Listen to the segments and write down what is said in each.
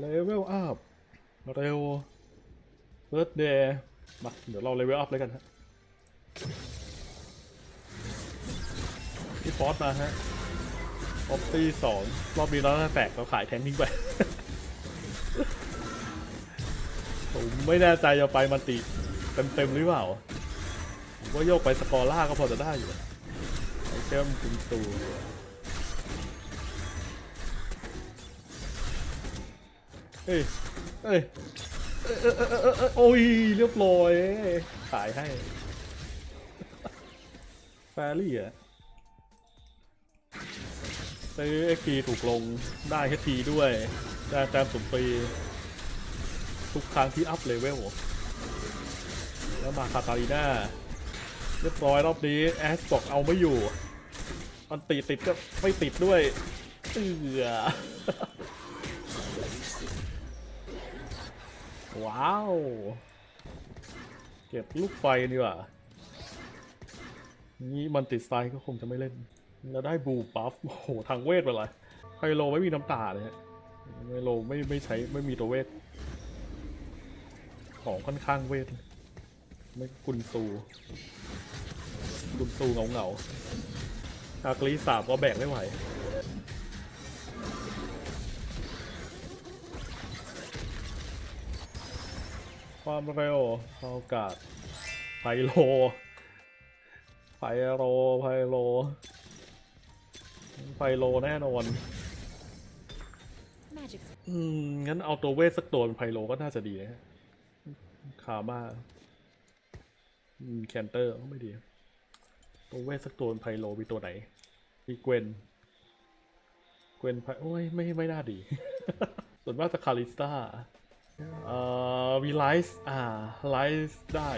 เลเวลอัพเร็วเบิร์ดเดย์มาเดี๋ยวเราเลเวลอัพเลยกันฮะพี่ฟอสมาฮะออฟตี้สองรอบนี้เราแตกเราขายแทงทิ้งไป ผมไม่แน่ใจจะไปมันติเต็มๆหรือเปล่า ว่าโยกไปสกอร่าก็พอจะได้อยู่ไอเทมคุณตูเเฮ้ยเอ้ยเอ้ยเอ้เอ้เอ้โอ้ยเรียบร้อยขายให้แฟรี่อะซื้อ XP ถูกลงได้ HP ด้วยได้แต้มสุนทรีทุกครั้งที่อัพเลเวลแล้วมาคาตาลีน่าเรียบร้อยรอบนี้แอสบอกเอาไม่อยู่ มันติดติดก็ไม่ติดด้วยเอือ ว้าว เก็บลูกไฟดีกว่า นี่มันติดไซก็คงจะไม่เล่น แล้วได้บูปัฟโอ้โห ทางเวทไปเลยไฮโลไม่มีน้ำตาเลยฮะไฮโลไม่ไม่ใช้ไม่มีตัวเวท ของค่อนข้างเวท ไม่กุนซูกุนซูเงาเงาๆอากรีสาบก็แบกไม่ไหว ความเร็วเท่ากับไพโลไพโลไพโลไพโลแน่นอน Magic อืม งั้นเอาตัวเวทสักตัวเป็นไพโลก็น่าจะดีนะฮะคามาอืมแคนเตอร์ก็ไม่ดี ตัวเวทสักตัวเป็นไพโลมีตัวไหนมีเกวนเกวนไพโอ้ยไม่ไม่น่าดี ส่วนมากจะคาริสตา เอ่อวีไลซ์อ่าไลซ์ได้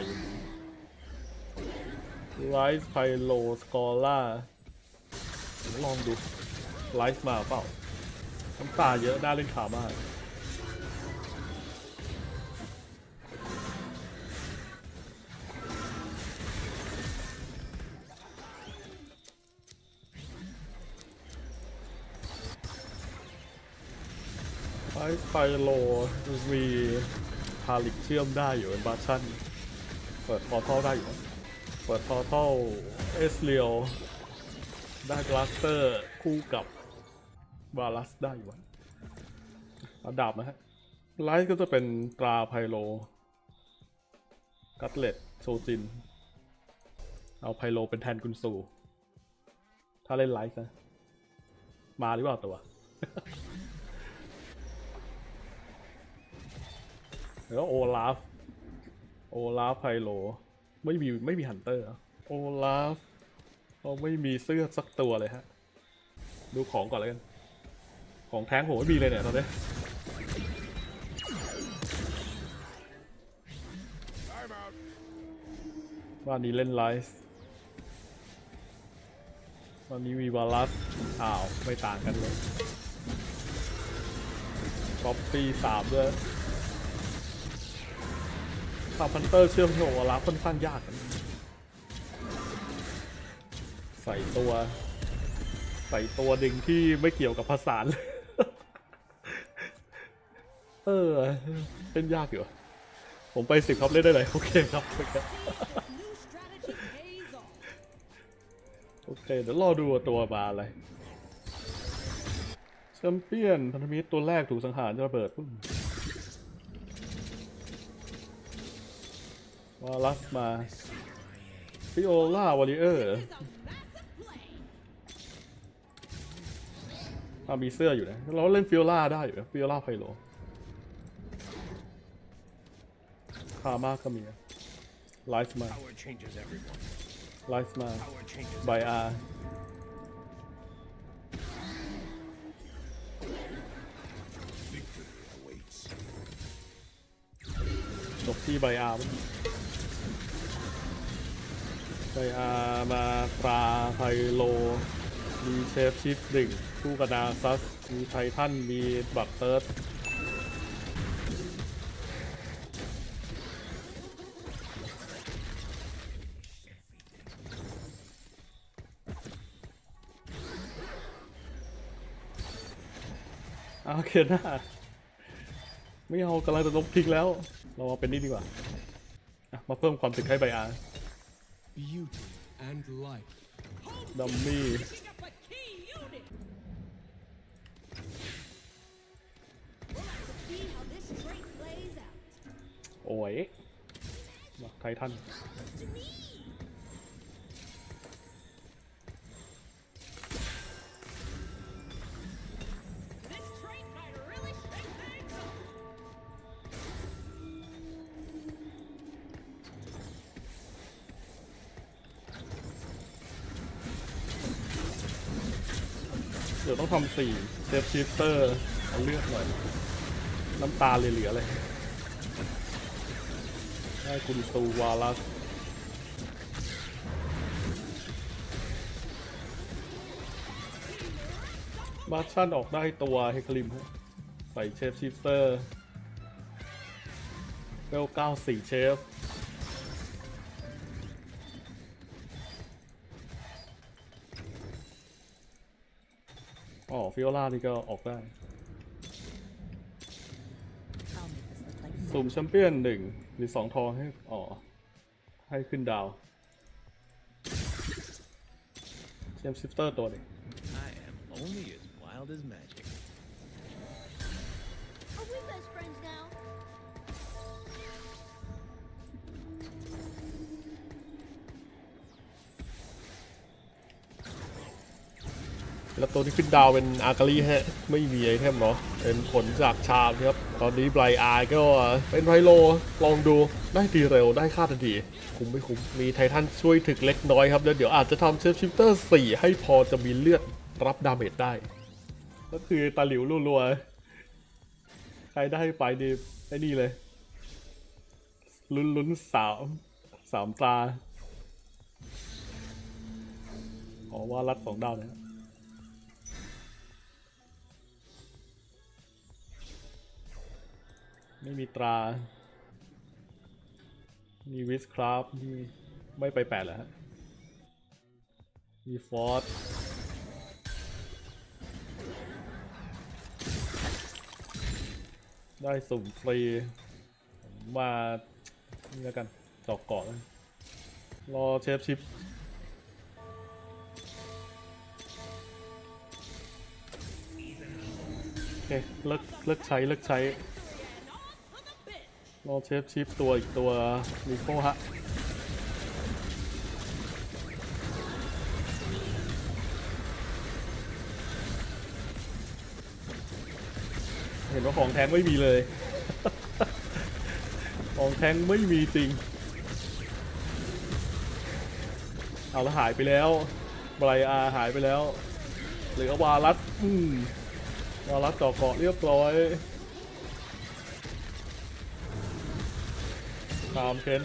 ไลซ์ไพโลสกอล่าลองดูไลซ์มาเปล่าน้ำตาเยอะน่าเล่นขามาก ไฟไฟโลวีพาลิกเชื่อมได้อยู่เป็นบัชชั่น เปิดพอร์ทัลได้อยู่ เปิดพอร์ทัลเอสเรียวได้กลาสเตอร์คู่กับบาลัสได้อยู่วะอันดับนะฮะ ไลท์ก็จะเป็นตราไพโล กัตเลตโซจิน เอาไพโลเป็นแทนกุนซู ถ้าเล่นไลท์นะ มาหรือเปล่าตัว แล้วโอลาฟ โอลาฟไพโล ไม่มีไม่มีฮันเตอร์ โอลาฟเขาไม่มีเสื้อสักตัวเลยฮะ ดูของก่อนแล้วกัน ของแท้งผมไม่มีเลยเนี่ยตอนนี้บ้านนี้เล่นไลฟ์บ้านนี้มีบาลัสอ้าว ไม่ต่างกันเลยก๊อปปี้สามด้วยาพันเตอร์เชื่อมโยงบาลัสค่อนข้างยากกันใส่ตัว ใส่ตัวดึงที่ไม่เกี่ยวกับภาษานเลย เออเล่นยากอยู่ผมไปสิบครับเล่นได้เลยโอเคครับโอเคโอเคเดี๋ยวรอดูตัวมาอะไรแชมเปี้ยนพันธมิตรตัวแรกถูกสังหารจะระเบิดปุ้ม วาลัสมาฟิโอล่าวอริเออร์ It's a massive play. อะมีเสื้ออยู่นะ เราเล่นฟิโอล่าได้อยู่นะฟิโอล่าไพโลคามาก็มีไลฟ์มา Power changes everyone. ไลฟ์มา Power changes ไบอาร์ victory awaits. จบที่ไบอาร์มั้ง ไบอาร์มาตราไพโล มีเชฟชิฟดึงคู่กนาซัส มีไททัน มีบัตเติร์ดเอาเขียนหน้าไม่เอากำลังจะลบทิ้งแล้ว เราเอาเป็นนี่ดีกว่า มาเพิ่มความถึกให้ไบอาร์ Beauty and life. ดัมมี่ Picking up a key unit. We'll have to see how this trait plays out. โอ้ยมาไททัน ดี๋ยวต้องทำสี่เซฟชิฟเตอร์เอาเลือดหน่อย น้ำตาเหลือๆเลยได้คุณตูวาลัสมาชั่นออกได้ตัวเฮคลิม ใส่เชฟชิฟเตอร์เวล94เชฟ อ๋อฟิโอล่านี่ก็ออกได้ I'll make this look like สุ่มแชมเปี้ยนหนึ่งหรือสองทองให้อ๋อให้ขึ้นดาวเชฟชิฟเตอร์ตัวหนึ่ง I am only as wild as magic. Are we best friends now? แล้วตัวที่ขึ้นดาวเป็นอากาลีฮะ ไม่มีไอเทมเนาะ เป็นผลจากชามครับ ตอนนี้ไบรอาร์ก็เป็นไรโล ลองดู ได้ตีเร็ว ได้ค่าทันที คุ้มไม่คุ้ม มีไททันช่วยถึกเล็กน้อยครับ แล้วเดี๋ยวอาจจะทำเชฟชิฟเตอร์ 4 ให้พอจะมีเลือดรับดาเมจได้ ก็คือตาหลิวรัวๆ ใครได้ไปดีไอ้นี่เลย ลุ้นลุ้นสามสามตา อ๋อว่ารัดสองดาวนะค ไม่มีตรา มีวิสคราฟมีไม่ไปแปดแล้วฮะ มีฟอร์สได้สุ่มฟรีมานี่แล้วกันจอกเกาะรอเชฟชิปโอเคเลิกเลิกใช้เลิกใช้ รอเชฟชิปตัวอีกตัวมีโคฮะเห็นว่าของแท้งไม่มีเลย ของแท้งไม่มีจริง เอาล้วหายไปแล้วไบรอาหายไปแล้วเหลือวารัสวารัสเจาะเกาะเรียบร้อย ตามเคน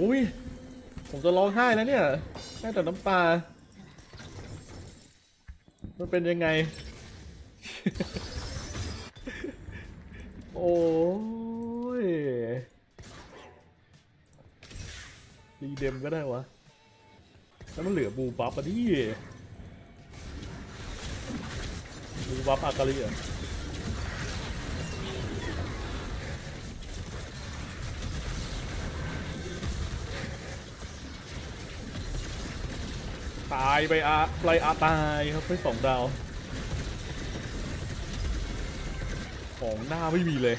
อุ้ย ผมจะร้องไห้แล้วเนี่ยแค่แต่น้ำตา มันเป็นยังไง โอ้ยรีเดมก็ได้วะ แล้วมันเหลือบูบัฟอะดิบูบัฟอากาลีอะ ตายไปอาไลอาตายครับไปสองดาว ของหน้าไม่มีเลย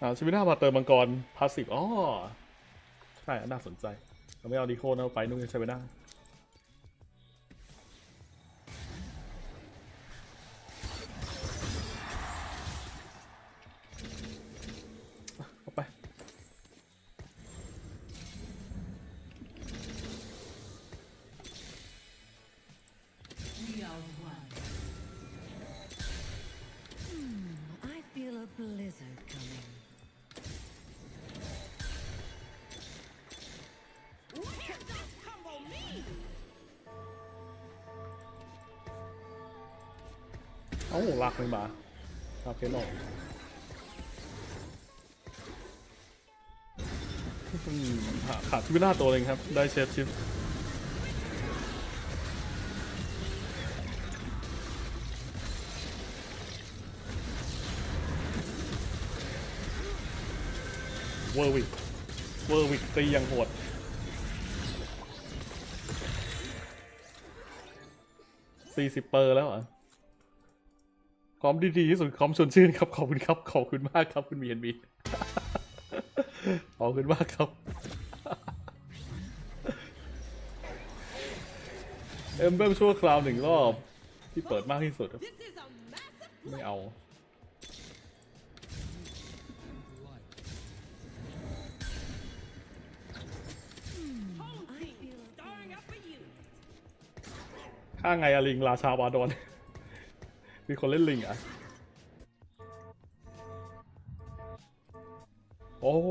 อ่าชิมิน่ามาเติมมังกรพาสซีฟอ๋อใช่น่าสนใจเราไม่เอาดีโคนะเอาไปนุ่งใช้ไปได้ โอ้าหลักเลยบ่าลากเพชรออกขาดที่ไน่าตัวเองครับ ได้เชฟชิฟเวอร์วิกเวอร์วิกตียังโหดสี่สิบเปอร์แล้วอะ คอมดีที่สุดคอมชวนชื่นครับขอบคุณครับขอบคุณมากครับคุณมีเอ็นบีขอบคุณมากครับเอ็มเบมชั่วคราวหนึ่งรอบที่เปิดมากที่สุด ไม่เอาข้างไงอลิงราชาวาดอน มีคนเล่นลิงอะ โอ้โห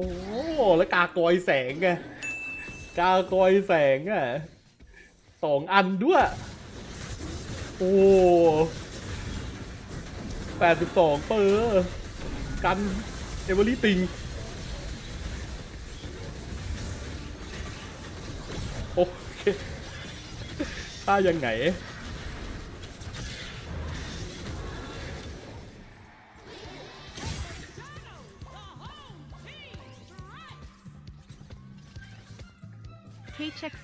แล้วกากอยแสงไงกากอยแสงอะสองอันด้วย โอ้แปดสิบสองเปอร์กันเอเวอรี่ติงโอเคถ้ายังไง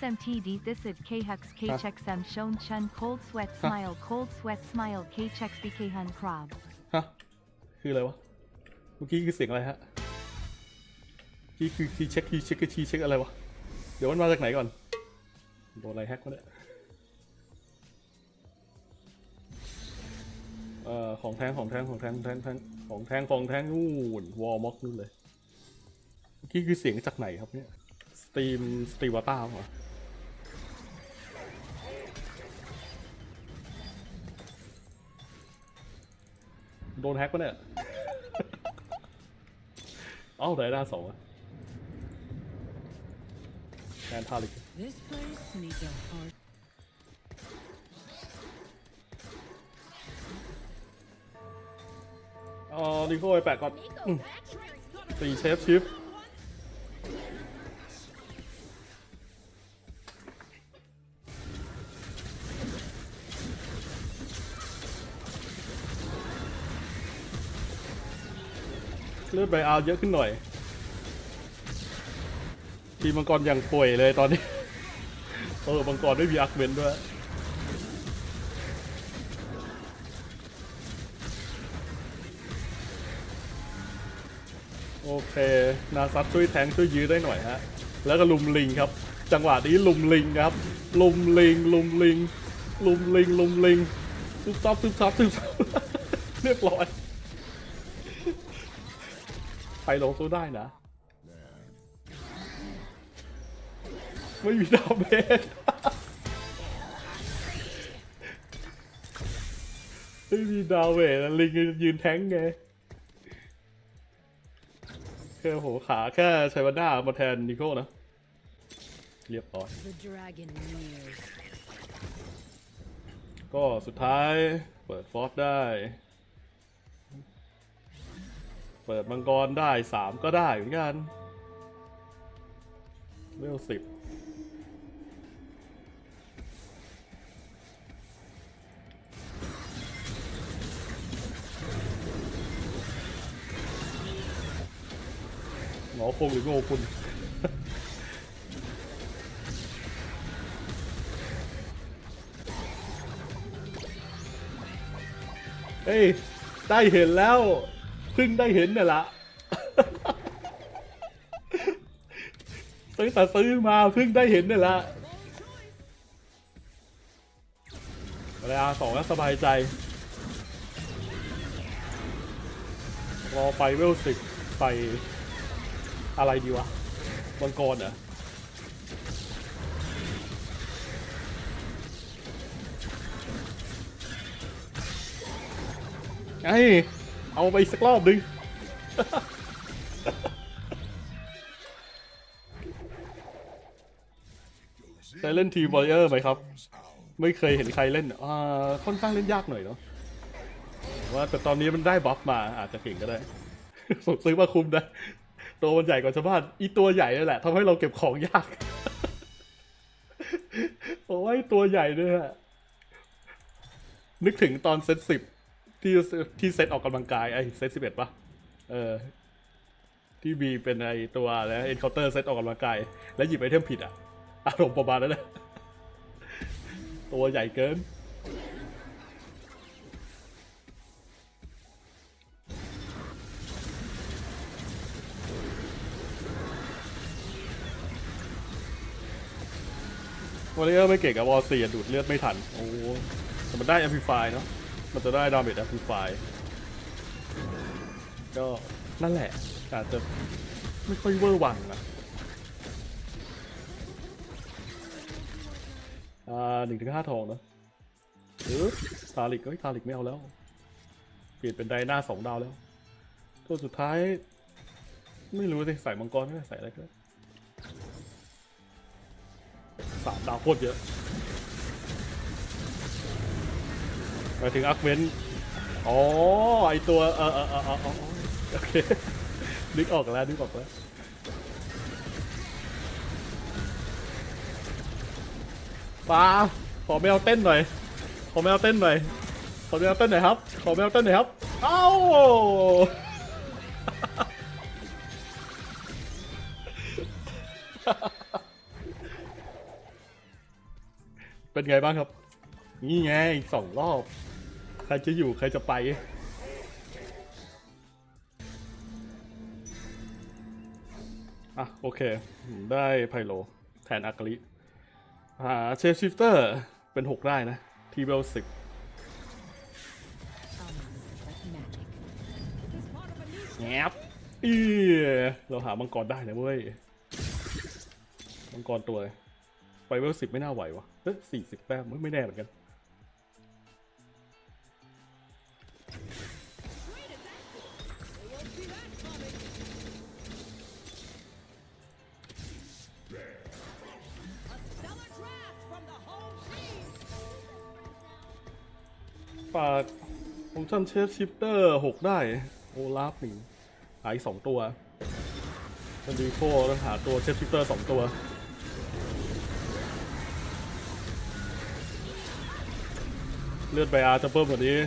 KXMTD this is KHX KXM Shon Chun Cold Sweat Smile Cold Sweat Smile KHX BK Hun Crab ฮะ คืออะไรวะ เมื่อกี้คือเสียงอะไรฮะคีย์คือคีย์เช็คคีย์เช็คคีย์เช็คอะไรวะ เดี๋ยวมันมาจากไหนก่อน โดนอะไรแฮกวะเนี่ยเอ่อของแท้งของแท้งของแท้งของแท้งแท้งของแท้งของแท้งนู่นวอลม็อกนู่นเลยเมื่อกี้คือเสียงจากไหนครับเนี่ยสตรีมสตรีวาต้าเหรอ โดนแฮกปะเนี่ย เอ้าไหนด้านสองอะแอนทาลิก This place needs a heart. อ๋อดิโก้ไปแปะก่อน Nico, อืม that train's gonna ตีเชฟชิฟเลือดไบอาเยอะขึ้นหน่อย ทีมังกรยังป่วยเลยตอนนี้ เออมังกรไม่มีอาร์คเวนด้วยโอเค นาซัตช่วยแทงช่วยยื้อได้หน่อยฮะ แล้วก็ลุมลิงครับ จังหวะนี้ลุมลิงครับ ลุมลิง ลุมลิง ลุมลิง ลุมลิงทุบซับทุบซับทุบซับเรียบร้อย ลงสู้ได้นะ ไม่มีดาเมจไม่มีดาเมจแล้วลิงยืนแทงไงแค่โหขาแค่ใช้วันด้ามาแทนนิโก้นะ เรียบร้อย The dragon nears. ก็สุดท้ายเปิดฟอสได้ เปิดมังกรได้สามก็ได้เหมือนกันเวลสิบหงอคงหรือโง่คุณเฮ้ย ได้เห็นแล้ว เพิ่งได้เห็นเนี่ยละตั้งแต่ซื้อมาเพิ่งได้เห็นเนี่ยละอะไรอาสองแล้วสบายใจ รอไปเวลสิบไปอะไรดีวะมังกรเหรอไอ้ เอาไปสักรอบหนึงเคยเล่นทีมบอลเออร์ไหมครับ ไม่เคยเห็นใครเล่นอ่าค่อนข้างเล่นยากหน่อยเนาะว่าแต่ตอนนี้มันได้บัฟมาอาจจะเก่งก็ได้ผมซื้อมาคุมนะตัวมันใหญ่กว่าชาวบ้านอีตัวใหญ่นั่แหละทำให้เราเก็บของยากโอ้ยตัวใหญ่ด้วยอะนึกถึงตอนเซตสิบ ที่ที่เซตออกกำลังกายไอ้เซตสิบเอ็ดปะเออที่บีเป็นไอตัวแล้วเอ็นเคาน์เตอร์เซตออกกำลังกาย แล้วหยิบไอเทมผิดอะอารมณ์ประมาณนั้นแหละตัวใหญ่เกินวอลเลอร์ไม่เก่งกับวอลเซียดูดเลือดไม่ทัน โอ้แต่มันได้ amplify เนาะ มันจะได้ดาเมจ amplify ก็นั่นแหละอาจจะไม่ค่อยเวอร์วังนะอ่าหนึ่งถึงห้าทองนะหรือทาริกเอ้ยทาริกไม่เอาแล้ว เปลี่ยนเป็นไดนาสองดาวแล้วตัวสุดท้าย ไม่รู้สิใส่มังกรไม่ได้ใส่อะไรก็ได้สามดาวโคตรเยอะ ไปถึงอักเวนอ๋อ ไอตัวเออเออเออเออเออโอเค นึกออกแล้ว นึกออกแล้ว ปลา ขอแมวเต้นหน่อย ขอแมวเต้นหน่อย ขอแมวเต้นหน่อยครับ ขอแมวเต้นหน่อยครับ เอ้า เป็นไงบ้างครับ นี่ไงสองรอบ รจะอยู่ ใครจะไป อะ โอเค ได้ไพโล แทนอากาลิหาเชฟชิฟเตอร์ เป็น 6 ได้นะ ทีเวลสิบแงบอีเราหามังกรได้นะเว้ย มังกรตัวอะไรไปเวลสิบไม่น่าไหววะเฮ้ยสี่สิบแต้มไม่แน่เหมือนกัน ผมชั่นเชฟชิปเตอร์หกได้ โอลาฟหนึ่งหายสองตัวมันดีโฟต้องหาตัวเชฟชิปเตอร์สองตัวเลือดไบอาร์จะเพิ่มกว่านี้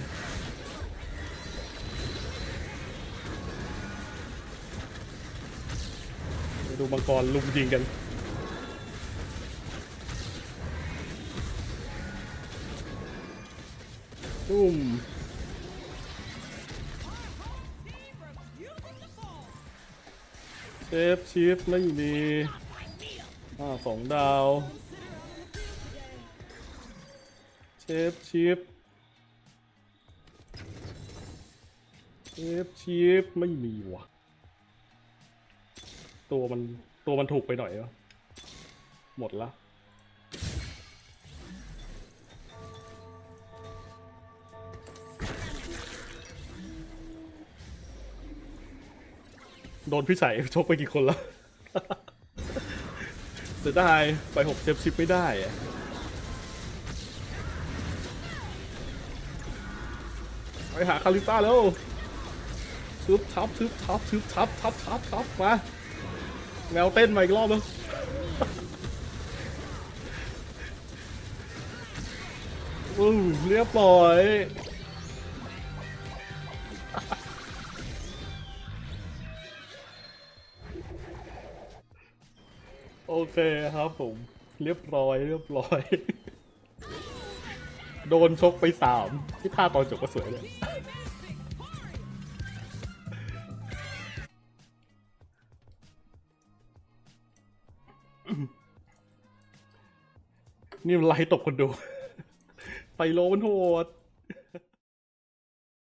ดูมังกรลุมยิงกัน ตุ้ม ฟชีฟไม่มีอ่าสองดาวเชฟชีฟเชฟชีฟไม่มีว่ะ ตัวมันตัวมันถูกไปหน่อยวะหมดละ ดนพี่ใส่ชกไปกี่คนแล้วจะได้ไปหกเซฟชิปไม่ได้ไปหาคาริต้าแล้วทึบทับทึบทับทึบทับทับทับทับมาแมวเต้นมาอีกรอบแล้วอือเรียบร้อย เคครับผม เรียบร้อยเรียบร้อย โดนชกไปสามที่ท่าตอนจบก็สวยเลยนี่มันไล่ตบคนดู ไปโลมันโหด